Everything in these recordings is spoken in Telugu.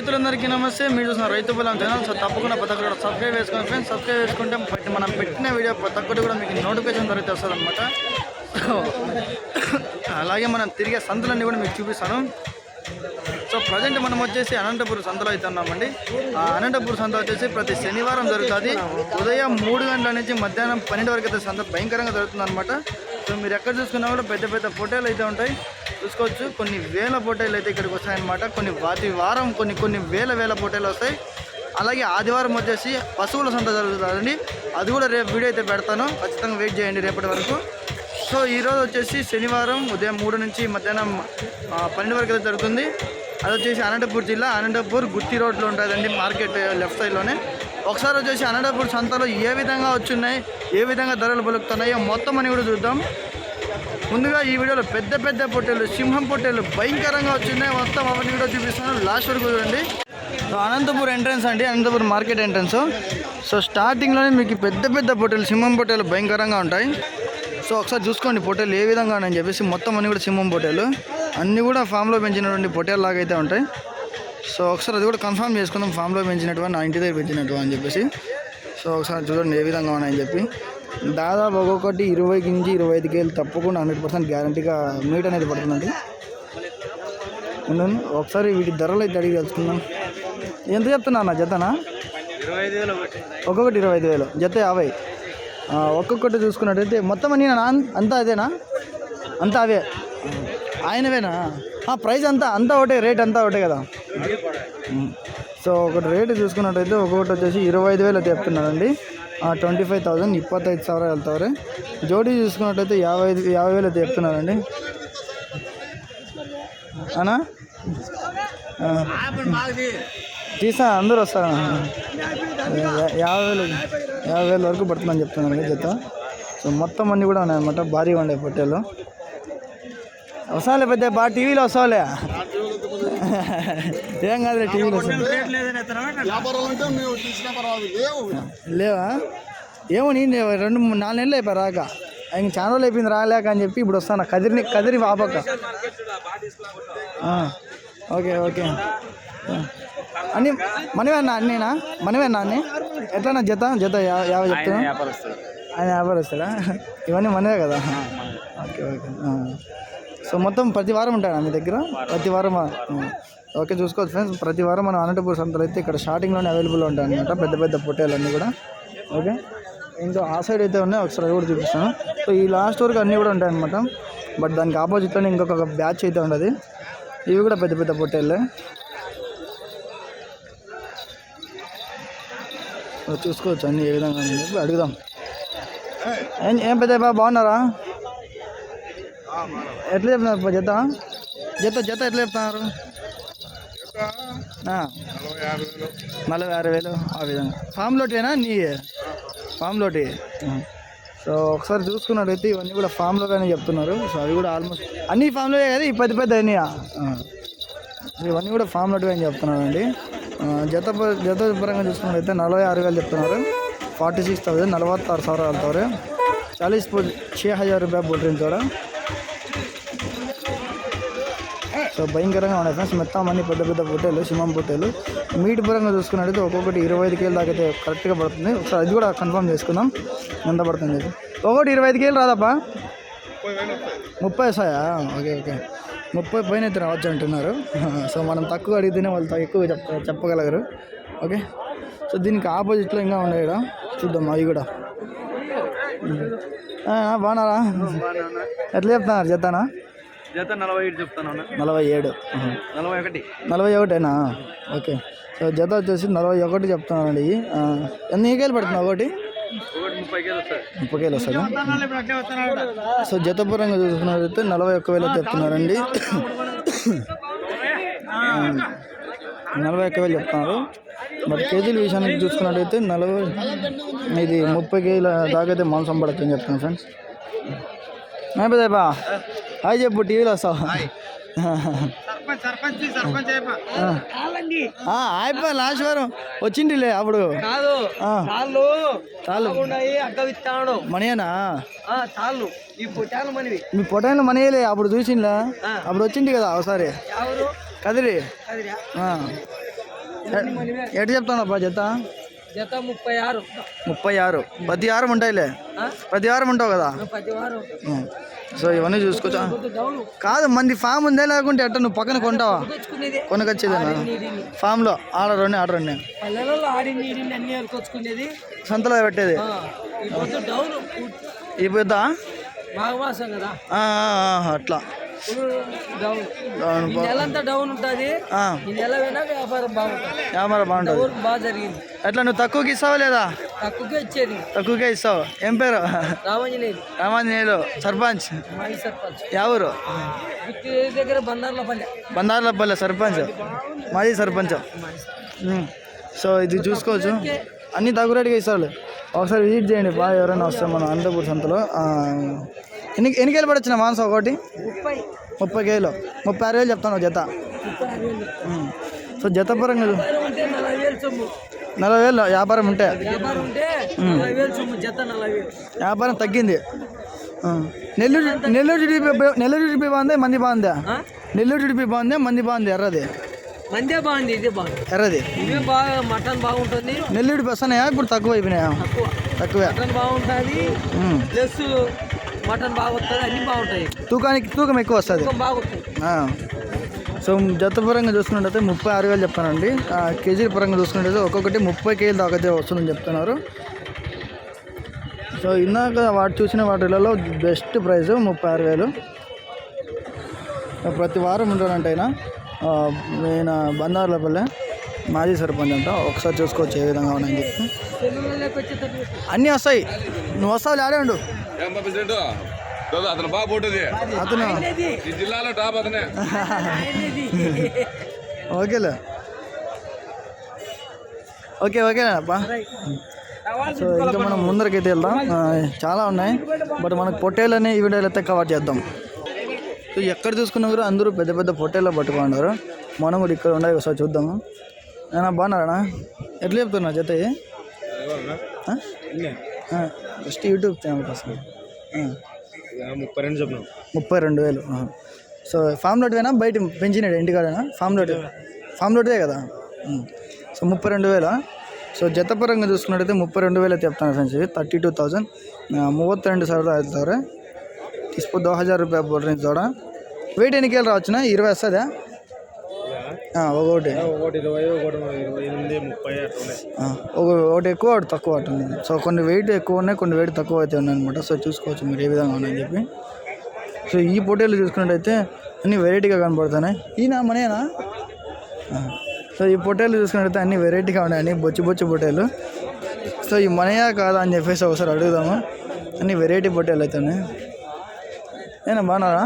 రైతులందరికీ నమస్తే. మీరు చూసిన రైతు బలం ఛానల్. సో తప్పకుండా ప్రతి ఒక్కరు సబ్స్క్రైబ్ చేసుకోండి ఫ్రెండ్స్ సబ్స్క్రైబ్ చేసుకుంటే మనం పెట్టిన వీడియో ప్రతి ఒక్కటి కూడా మీకు నోటిఫికేషన్ దొరికితే వస్తుంది అనమాట అలాగే మనం తిరిగే సంతలన్నీ కూడా మీకు చూపిస్తాను. సో ప్రజెంట్ మనం వచ్చేసి అనంతపురం సంతలో అయితే ఉన్నామండి. ఆ అనంతపురం సంత వచ్చేసి ప్రతి శనివారం జరుగుతుంది. ఉదయం మూడు గంటల నుంచి మధ్యాహ్నం పన్నెండు వరకు అయితే సంత భయంకరంగా జరుగుతుంది అనమాట సో మీరు ఎక్కడ చూసుకున్నా కూడా పెద్ద పెద్ద ఫోటోలు అయితే ఉంటాయి. చూసుకోవచ్చు. కొన్ని వేల పొట్టేలు అయితే ఇక్కడికి వస్తాయన్నమాట. కొన్ని వాటి వారం కొన్ని కొన్ని వేల వేల పొట్టేలు వస్తాయి. అలాగే ఆదివారం వచ్చేసి పశువుల సంత జరుగుతుందండి. అది కూడా రేపు వీడియో అయితే పెడతాను. ఖచ్చితంగా వెయిట్ చేయండి రేపటి వరకు. సో ఈరోజు వచ్చేసి శనివారం ఉదయం మూడు నుంచి మధ్యాహ్నం పన్నెండు వరకు అయితే జరుగుతుంది. అది వచ్చేసి అనంతపూర్ జిల్లా అనంతపూర్ గుత్తి రోడ్లో ఉంటుందండి మార్కెట్ లెఫ్ట్ సైడ్లోనే ఒకసారి వచ్చేసి అనంతపూర్ సంతలో ఏ విధంగా వచ్చున్నాయి ఏ విధంగా ధరలు పలుకుతున్నాయో మొత్తం అని కూడా చూద్దాం. ముందుగా ఈ వీడియోలో పెద్ద పెద్ద పొట్టేలు సింహం పొట్టేలు భయంకరంగా వచ్చినాయి. మొత్తం అవన్నీ వీడియో చూపిస్తాను లాస్ట్ వరకు చూడండి. సో అనంతపూర్ ఎంట్రన్స్ అండి. అనంతపూర్ మార్కెట్ ఎంట్రన్స్ సో స్టార్టింగ్లోనే మీకు పెద్ద పెద్ద పొట్టేలు సింహం పొట్టేలు భయంకరంగా ఉంటాయి. సో ఒకసారి చూసుకోండి పొట్టేలు ఏ విధంగా ఉన్నాయని చెప్పేసి. మొత్తం అన్నీ కూడా సింహం పొట్టేలు. అన్నీ కూడా ఫామ్లో పెంచినటువంటి పొట్టేలు లాగా అయితే ఉంటాయి. సో ఒకసారి అది కూడా కన్ఫర్మ్ చేసుకుందాం. ఫామ్లో పెంచినటువంటి నా ఇంటి దగ్గర పెంచినట్టు అని చెప్పేసి. సో ఒకసారి చూడండి ఏ విధంగా ఉన్నాయని చెప్పి. దాదాపు ఒక్కొక్కటి ఇరవై నుంచి ఇరవై ఐదు కేలు తప్పకుండా హండ్రెడ్ పర్సెంట్ గ్యారంటీగా మీట్ అనేది పడుతుందండి. ఉండండి ఒకసారి వీటి ధరలు అయితే అడిగి తెలుసుకుందాం. ఎంత చెప్తున్నా అన్న జతనా? ఒక్కొక్కటి ఇరవై ఐదు వేలు. జత యాభై. ఒక్కొక్కటి చూసుకున్నట్టయితే మొత్తం అని నా అంతా అదేనా? అంతా అవే. ఆయనవేనా? ఆ, ప్రైస్ అంతా అంతా ఒకటే రేట్ అంతా ఒకటే కదా. సో ఒకటి రేటు చూసుకున్నట్టయితే ఒక్కొక్కటి వచ్చేసి ఇరవై ఐదు వేలు అయితే ట్వంటీ ఫైవ్ థೌಸಂಡ್ ಇಪ್ಪತ್ತೈದು ಸಾವಿರ వెళ్తారు జోడీ చూసుకున్నట్టయితే యాభై ఐదు యాభై వేలు అయితే చెప్తున్నారండి అనా తీసా అందరూ వస్తారు? యాభై వేలు యాభై వేల వరకు పడుతుందని చెప్తున్నారండి జత. సో మొత్తం అన్నీ కూడా ఉన్నాయన్నమాట భారీ ఉండే పొట్టేలు. వస్తాలే పెద్ద బాగా టీవీలో వస్తాలే ఏం కాదు టీవీలో లేదని లేవా. ఏమో నేను రెండు మూడు నాలుగు నెలలు అయిపోయి రాక. ఇంక చాలా రోజులు అయిపోయింది రాలేక అని చెప్పి ఇప్పుడు వస్తాను. కదిరిని కదిరి వాపక ఆ, ఓకే ఓకే. అన్ని మనమేనా అన్నీనా? మనమేనా అన్ని? ఎట్లా జత జత యా- యాభై చెప్తున్నా వ్యాపారస్తుడు. ఆయన వ్యాపారం వస్తాడా ఇవన్నీ మనవే కదా? Okay okay. సో మొత్తం ప్రతి వారం ఉంటాడా మీ దగ్గర? ప్రతి వారం. ఓకే చూసుకోవచ్చు ఫ్రెండ్స్. ప్రతి వారం మనం అనంతపూర్ సంతలు అయితే ఇక్కడ స్టార్టింగ్లోనే అవైలబుల్ ఉంటాయి అనమాట పెద్ద పెద్ద పొట్టేలు అన్నీ కూడా. ఓకే? ఇంకా ఆ సైడ్ అయితే ఉన్నాయి. ఒకసారి కూడా చూపిస్తాను. సో ఈ లాస్ట్ వరకు అన్నీ కూడా ఉంటాయి అనమాట బట్ దానికి ఆపోజిట్లోనే ఇంకొక బ్యాచ్ అయితే ఉండదు. ఇవి కూడా పెద్ద పెద్ద పొట్టేళ్ళే చూసుకోవచ్చు అన్నీ ఏ విధంగా అడుగుదాం. ఏం ఏం పెద్ద బాగున్నారా? ఎట్లా చెప్తున్నారు? జత జత జత ఎట్లా చెప్తున్నారు. నలభై ఆరు వేలు ఆ విధంగా. ఫామ్ లోటేనా? నీ ఫామ్ లోటి. సో ఒకసారి చూసుకున్నట్టయితే ఇవన్నీ కూడా ఫామ్లో కానీ చెప్తున్నారు. సో అవి కూడా ఆల్మోస్ట్ అన్ని ఫామ్లో కదా? ఈ పెద్ద పెద్ద అన్నీ ఇవన్నీ కూడా ఫామ్ లోటు అని చెప్తున్నారండి. జత జత పరంగా చూసుకున్నట్టయితే నలభై ఆరు వేలు చెప్తున్నారు. ఫార్టీ సిక్స్ థౌసండ్ నలభత్తారు ಸಾವಿರ వెళ్తారు చాలీస్ పో ಛೇ హజార్ రూపాయ ಬಿಡ್ರಿ ಅಂತವ್ರೆ సో భయంకరంగా ఉన్నాయి ఫ్రెండ్స్. మొత్తం అన్ని పెద్ద పెద్ద పొట్టేలు సింహం పొట్టేలు. మీట్ పరంగా చూసుకున్నట్టయితే ఒక్కొక్కటి ఇరవై ఐదు కేలు దాకైతే అయితే కరెక్ట్గా పడుతుంది. ఒకసారి అది కూడా కన్ఫర్మ్ చేసుకుందాం. ఎంత పడుతుంది చెప్పి. ఒకటి ఇరవై ఐదు కేలు రాదప్పా ముప్పై వస్తాయా? Okay okay. ముప్పై పైన అయితే రావచ్చు అంటున్నారు. సో మనం తక్కువ అడిగితేనే వాళ్ళు ఎక్కువ చెప్ చెప్పగలగరు. ఓకే. సో దీనికి ఆపోజిట్లో ఇంకా ఉన్నాయి ఇక్కడ చూద్దాం అవి కూడా. బాగున్నారా? ఎట్లా చెప్తున్నారు? చెప్తానా? జత నలభై ఐదు చెప్తాను నలభై ఏడు. నలభై ఒకటి. నలభై ఒకటేనా? ఓకే. సో జత వచ్చేసి నలభై ఒకటి చెప్తున్నానండి ఎన్ని కేలు పడుతుంది ఒకటి? ముప్పై కేలు వస్తుంది సో జత పరంగా చూసుకున్నట్లయితే నలభై ఒక్క వేలు చెప్తున్నారండి. నలభై ఒక్క వేలు చెప్తున్నారు. బట్ కేజీల విషయానికి చూసుకున్నట్టయితే నలభై ఇది ముప్పై కేజీల దాకా అయితే మాంసం పడచ్చు అని చెప్తున్నాను ఫ్రెండ్స్ అయిపోతాయిపా హాయ్ చెప్పు టీవీలో వస్తావు? అయిపోయి లాస్ట్ వారం వచ్చిండిలే అప్పుడు. మనయేనా మనవి. మీ పొటాయిలు మనయలే అప్పుడు చూసిండ్లా? అప్పుడు వచ్చింది కదా ఒకసారి. కదిరి. ఎటు చెప్తాను అబ్బా జత ముప్పై ఆరు. ముప్పై ఆరు. ప్రతి వారం ఉంటాయిలే? ప్రతి వారం ఉంటావు కదా. సో ఇవన్నీ చూసుకోవచ్చా కాదు మంది ఫామ్ ఉందే లేకుంటే ఎట్ట నువ్వు పక్కన కొంటావా? కొనకొచ్చేదేనా? ఫామ్లో ఆడ రెండు ఆడ రెండు సంతలో పెట్టేది. ఈ పొద్దు? ఆ, అట్లా. ఇప్పుడు డౌన్. అవును ఈ నెల అంతా డౌన్ ఉంటుంది. ఈ నెల పోయినా వ్యాపారం బాగుంటుంది. వ్యాపారం బాగుంటుంది. బాగా జరిగింది ఎట్లా నువ్వు తక్కువకి ఇస్తావా లేదా? తక్కువగా ఇచ్చేది. తక్కువకే ఇస్తావు? ఏం పేరు? రామంజనేయులు. రామాంజనేయులు. సర్పంచ్? మాజీ సర్పంచ్. ఎవరు దగ్గర బందార్ల పల్లె బందార్లపల్లె. సర్పంచ్? మాజీ సర్పంచ్. సో ఇది చూసుకోవచ్చు. అన్ని తక్కువ రేటుగా ఇస్తారు ఒకసారి విజిట్ చేయండి. బాగా ఎవరైనా వస్తే మన అనంతపూర్ సంతలో. ఎన్ని ఎన్ని కేలు పడొచ్చిన మాంసం ఒకటి? ముప్పై. ముప్పై కేలు ముప్పై ఆరు వేలు చెప్తాను జత. సో జత పరంగా నలభై వేలు వ్యాపారం ఉంటే? వ్యాపారం తగ్గింది. నెల్లూరు నెల్లూరు టీడీపీ నెల్లూరు టీడీపీ బాగుంది మంది బాగుందా? నెల్లూరు టీడీపీ బాగుంది మంది బాగుంది ఎర్రది? మందే బాగుంది ఇది బాగుంది. ఎర్రది? ఇవే బాగా మటన్ బాగుంటుంది. నెల్లూరు వస్తున్నాయా ఇప్పుడు తక్కువ అయిపోయినాయా? తక్కువ. తక్కువే. మటన్ బాగుంటుంది. ప్లస్ మటన్ బాగుంటుంది అన్ని బాగుంటాయి. తూకానికి తూకం ఎక్కువ వస్తుంది. సో జత పరంగా చూసుకున్నట్టయితే ముప్పై ఆరు వేలు చెప్తానండి ఆ, కేజీ పరంగా చూసుకున్నట్టయితే ఒక్కొక్కటి ముప్పై కేజీలు దాకా వస్తుందని చెప్తున్నారు. సో ఇందాక వాటి చూసిన వాటిలలో బెస్ట్ ప్రైస్ ముప్పై ఆరు వేలు. ప్రతి వారం ఉంటానంట ఆయన నేను బందారులపల్లె మాజీ సర్పంచ్ అంట. ఒకసారి చూసుకోవచ్చు ఏ విధంగా ఉన్నాయని చెప్పి. అన్నీ వస్తాయి. నువ్వు వస్తావు ఆడే ఉండు ప్రెసిడెంట్? అతను బాగా పోటుంది అతను? ఈ జిల్లాలో టాప్ అతనే. ఓకేలే. ఓకే ఓకేలేనప్పా సో ఇంకా మనం ముందరకైతే వెళ్దాం. చాలా ఉన్నాయి. బట్ మనకు పొట్టేలని ఈ వీడియోలో అయితే కవర్ చేద్దాం. సో ఎక్కడ చూసుకున్నా కూడా అందరూ పెద్ద పెద్ద పొట్టేల్లో పట్టుకున్నారు. మనం కూడా ఇక్కడ ఉండాలి ఒకసారి చూద్దాము. నేను బాగున్నారా ఎట్లా చెప్తున్నా జత జస్ట్ యూట్యూబ్ ఛానల్ కోసం ఆ. ముప్పై రెండు చెప్పినాం ముప్పై రెండు వేలు ఆ. సో ఫామ్ లోట్వేనా బయట పెంచినాడు ఇంటికాడనా ఫామ్ లోట్ ఫామ్ లోటే కదా ఉం. సో ముప్పై రెండు వేల సో జతపరంగా చూసుకున్నట్టయితే ముప్పై రెండు వేలు అయితే చెప్తాను ఫ్రెండ్స్ ఇవి ತರ್ಟಿ ಟೂ ತೌಸಂಡ್ ಮೂವತ್ತೆರಡು ಸಾವಿರದ ಹೇಳ್ತಾರೆ ಇಸ್ಪು దో హజార్ రూపాయ ಬೋಲ್ರಿ జోడ వెయిట్ ఎన్ని కేలు రావచ్చునా ఇరవై వస్తుందా ఆ, ఒకటి. ఒకటి ఇరవై ఒకటి ఇరవై ఎనిమిది ముప్పై ఒకటి ఎక్కువ ఒకటి తక్కువ ఉంటుంది సో కొన్ని వెయిట్ ఎక్కువ ఉన్నాయి కొన్ని వెయిట్ తక్కువ అయితే ఉన్నాయి అనమాట సో చూసుకోవచ్చు మీరు ఏ విధంగా ఉన్నాయని చెప్పి. సో ఈ పొట్టేలు చూసుకున్నట్టయితే అన్ని వెరైటీగా కనపడుతున్నాయి. ఈయన మనేనా సో ఈ పొట్టేలు చూసుకున్నట్టయితే అన్ని వెరైటీగా ఉన్నాయి అన్ని బొచ్చు బొచ్చు పొట్టేలు. సో ఈ మనయా కాదా అని చెప్పేసి ఒకసారి అడుగుదాము. అన్ని వెరైటీ పొట్టేలు అయితే ఉన్నాయి. ఏనా బాగున్నారా?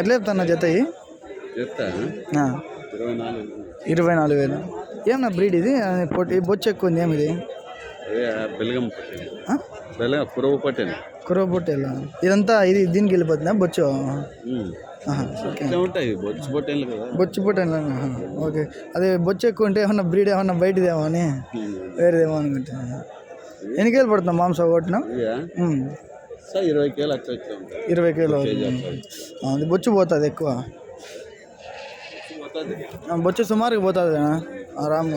ఎట్లా చెప్తాను జత ఇవి? ఇరవై నాలుగు వేలు. ఏమన్నా బ్రీడ్ ఇది? పొట్టి బొచ్చు ఎక్కువ ఉంది ఏమి ఇది బెల్గం పురుగు పట్టింది కురవ పొట్టేలా? ఇదంతా ఇది దీనికి వెళ్ళిపోతుందా బొచ్చు? బొచ్చు పొట్టేలా ఓకే. అదే బొచ్చు ఎక్కువ ఉంటే ఏమన్నా బ్రీడ్ ఏమన్నా బయటదేమో అని వేరేదేమో అనుకుంటే. ఎన్ని కేలు పడుతుందా మాంసం కొట్టిన? ఇరవై కేలు ఇరవై కేలు అవుతుంది. బొచ్చు పోతుంది ఎక్కువ. బొచ్చు సుమారుగా పోతుంది ఆరామ్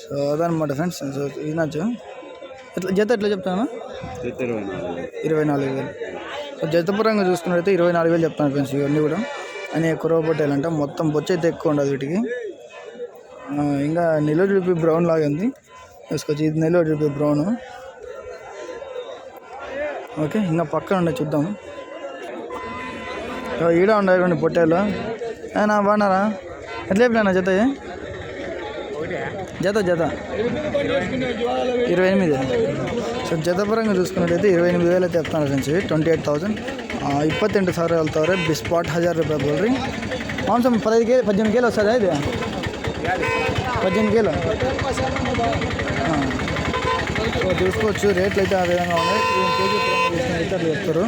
సో అదనమాట ఫ్రెండ్స్. సో వినొచ్చు. ఎట్లా జత ఎట్లా చెప్తాను ఇరవై నాలుగు వేలు. సో జతపరంగా చూసుకున్నట్టయితే ఇరవై నాలుగు వేలు చెప్తాను ఫ్రెండ్స్ ఇవన్నీ కూడా. అని కురవ పొట్టేలంట మొత్తం బొచ్చ అయితే ఎక్కువ ఉండదు వీటికి. ఇంకా నెల్లూరు డ్రిపి బ్రౌన్ లాగా ఉంది. తీసుకొచ్చి ఇది నెల్లూరు డ్రిపి బ్రౌన్. ఓకే ఇంకా పక్కన ఉండే చూద్దాం. సో ఈడ ఉండే రెండు పొట్టేలు అన్నా బాగున్నారా? ఎట్లా చెప్పినా జత జత జత. ఇరవై ఎనిమిది. సో జతపరంగా చూసుకున్నట్టయితే ఇరవై ఎనిమిది వేలు అయితే చెప్తాను ట్వంటీ ఎయిట్ థౌసండ్. ఇప్పత్తెంటు సార్ వెళ్తారు బిస్పాట్ హజార్ రూపాయలు బోల్రి మాంసం పదహైదు కేలు పద్దెనిమిది కేలు వస్తుందా ఇది? పద్దెనిమిది కేలు సో చూసుకోవచ్చు రేట్లు అయితే ఆ విధంగా ఉన్నాయి. కేజీ చెప్తారు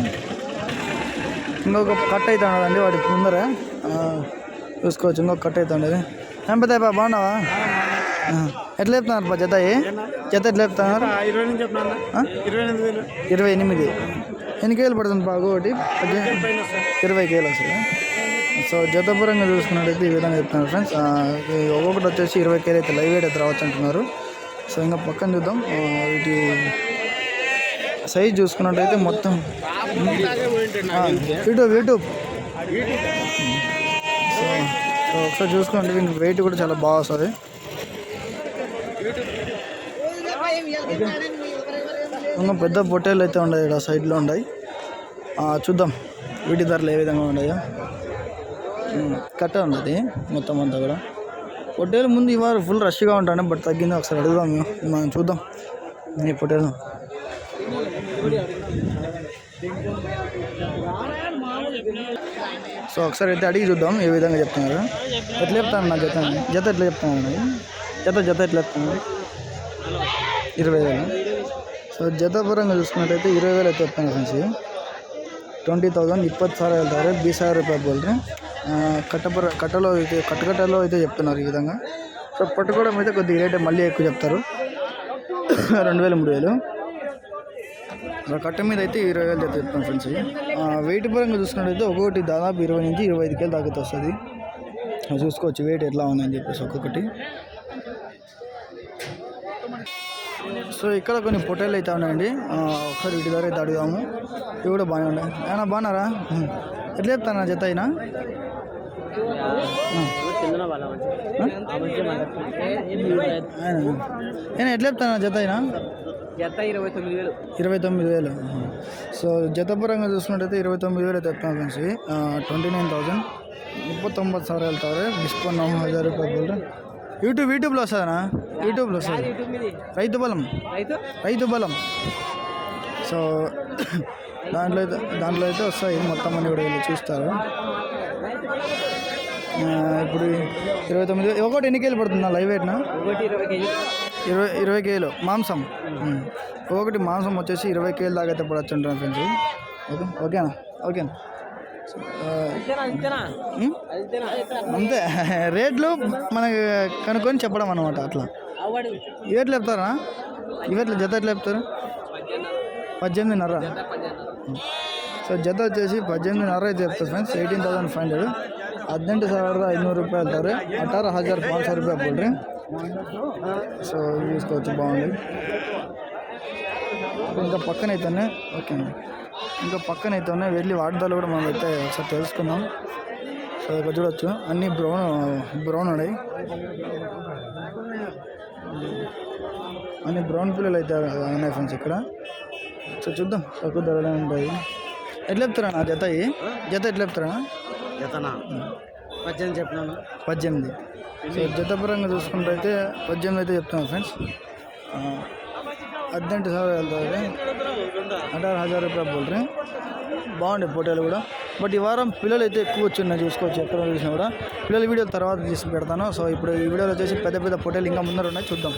ఇంకొక కట్ అయితే ఉన్నదండి వాటి ముందర. చూసుకోవచ్చు ఇంకొక కట్ అయితే ఉండేది ఏం పెద్ద బాగున్నావా. ఎట్లా చెప్తున్నారు బా జత? జత ఎట్లా చెప్తున్నారు ఇరవై ఎనిమిది ఎన్ని కేలు పడుతుంది బాగు ఒకటి ఇరవై కేలు వస్తుంది. సో జతపరంగా చూసుకున్నట్టయితే ఈ విధంగా చెప్తున్నారు ఫ్రెండ్స్. ఒక్కొక్కటి వచ్చేసి ఇరవై కేలు అయితే లైవ్ వెయిట్ అయితే రావచ్చు అంటున్నారు. సో ఇంకా పక్కన చూద్దాం. వీటి సైజ్ చూసుకున్నట్టయితే మొత్తం. YouTube YouTube. సో ఒకసారి చూసుకోండి దీనికి వెయిట్ కూడా చాలా బాగా వస్తుంది. ఇంకా పెద్ద పొట్టేలు అయితే ఉన్నాయి ఇక్కడ సైడ్లో ఉన్నాయి చూద్దాం వీటి ధరలు ఏ విధంగా ఉన్నాయో. కట్ట ఉన్నది మొత్తం అంతా కూడా. పొట్టేలు ముందు ఇవాళ ఫుల్ రష్గా ఉంటాను బట్ తగ్గింది ఒకసారి అడుగుదాం మేము. మనం చూద్దాం. ఈ పొట్టేలు. సో ఒకసారి అయితే అడిగి చూద్దాం ఏ విధంగా చెప్తున్నారు. ఎట్లా చెప్తాను నా జత? జత ఎట్లా చెప్తాను జత జత ఎట్లా చెప్తాను? ఇరవై వేలు. సో జత పరంగా చూసుకున్నట్టయితే ఇరవై వేలు అయితే చెప్తాను ఫ్రెండ్స్. ట్వంటీ థౌసండ్ ఇప్పటి సార్ వెళ్తారు బీస్ సార్ రూపాయలు వెళ్తారు కట్టపర కట్టలో అయితే కట్టకట్టలో అయితే చెప్తున్నారు ఈ విధంగా. సో పట్టుకోవడం అయితే కొద్దిగా రేట్ మళ్ళీ ఎక్కువ చెప్తారు. రెండు వేలు మూడు వేలు. కట్ట మీద అయితే ఇరవై వేలు జత చెప్తాను ఫ్రెండ్స్ వెయిట్ పరంగా చూసుకున్నట్టయితే ఒక్కొక్కటి దాదాపు ఇరవై నుంచి ఇరవై ఐదు కేలు దాకా వస్తుంది. చూసుకోవచ్చు వెయిట్ ఎట్లా ఉందని చెప్పేసి ఒక్కొక్కటి. సో ఇక్కడ కొన్ని పొట్టేలు అయితే ఉన్నాయండి. ఒకసారి వీటి ద్వారా అయితే అడుగుదాము. ఇవి కూడా బాగానే ఉన్నాయి. అయినా బాగున్నారా? ఎట్లా చెప్తాను జత అయినా? నేను ఎట్లా చెప్తాను జత అయినా? జత ఇరవై తొమ్మిది వేలు. ఇరవై తొమ్మిది వేలు. సో జత పరంగా చూసుకున్నట్టయితే ఇరవై తొమ్మిది వేలు అయితే ఫ్రెండ్స్. ట్వంటీ నైన్ థౌజండ్ ముప్పై తొంభై సార్ వెళ్తారు డిస్కౌంట్ ಹಜಾರ್ ರೂಪಾಯಿ రూపాయలు యూట్యూబ్ యూట్యూబ్లో వస్తుందా? యూట్యూబ్లో వస్తుంది? రైతు బలం. రైతు? బలం. సో దాంట్లో అయితే దాంట్లో అయితే వస్తాయి. మొత్తం అన్నీ కూడా వీళ్ళు చూస్తారు. ఇప్పుడు ఇరవై తొమ్మిది ఒకటి ఎన్ని కేజీలు పడుతుందా? లైవ్ ఎట్నా ఒకటి ఇరవై కేజీ ఇరవై ఇరవై కేలు మాంసం ఉమ్. ఒక్కొక్కటి మాంసం వచ్చేసి ఇరవై కేలు దాకా అయితే పడచ్చు అంటున్నాను ఫ్రెండ్స్ ఓకే ఓకేనా ఓకేనా సో, ఆ, అంతేనా అంతేనా ఉమ్? అంతేనా అంతే రేట్లు మనకి కనుక్కొని చెప్పడం అనమాట అట్లా అవాడు ఇవి ఎట్లా చెప్తారా ఇవి ఎట్లా జత ఎట్లా చెప్తారు పద్దెనిమిదిన్నర సో జత వచ్చేసి పద్దెనిమిదిన్నర అయితే చెప్తారు friends eighteen thousand five hundred ಹದಿನೆಂಟು ಸಾವಿರದ ಐನೂರು ರೂಪಾಯಿ ಹೇಳ್ತಾರೆ ಅಠಾರ ಹಜಾರ್ ಪಾಂಚ್ ಸಾವಿರ ರೂಪಾಯಿ ಕೊಡ್ರಿ సో ఇవి తీసుకోవచ్చు బాగుంది ఇంకా పక్కన అయితేనే ఓకే. అండి ఇంకా పక్కన అయితేనే వెళ్ళి వాడదాలు కూడా మనం అయితే ఒకసారి తెలుసుకుందాం. సో ఇక్కడ చూడొచ్చు. అన్నీ బ్రౌన్ బ్రౌన్ ఉన్నాయి. అన్ని బ్రౌన్ పిల్లలు అయితే ఉన్నాయి ఫ్రెండ్స్ ఇక్కడ. సో చూద్దాం. తక్కువ ధరలో ఉంటాయి. ఎట్లా చెప్తారా నా జత? జత ఎట్లా చెప్తారా? జతనా? పద్దెనిమిది చెప్పినాను. పద్దెనిమిది. సో జత పరంగా చూసుకుంటే అయితే పద్దెనిమిది అయితే చెప్తున్నాను ఫ్రెండ్స్ ಹದಿನೆಂಟು ಸಾವಿರ ಹೇಳ್ತಾರೆ ಹದಿನಾರು హజార్ రూపాయలు బోల్రీ బాగుండే ఫోటోలు కూడా బట్ ఈ వారం పిల్లలు అయితే ఎక్కువ వచ్చినాయి చూసుకోవచ్చు ఎక్కడ చూసినా కూడా పిల్లల వీడియోలు తర్వాత తీసి పెడతాను సో ఇప్పుడు ఈ వీడియోలో వచ్చేసి పెద్ద పెద్ద ఫోటోలు ఇంకా ముందర ఉన్నాయి చూద్దాం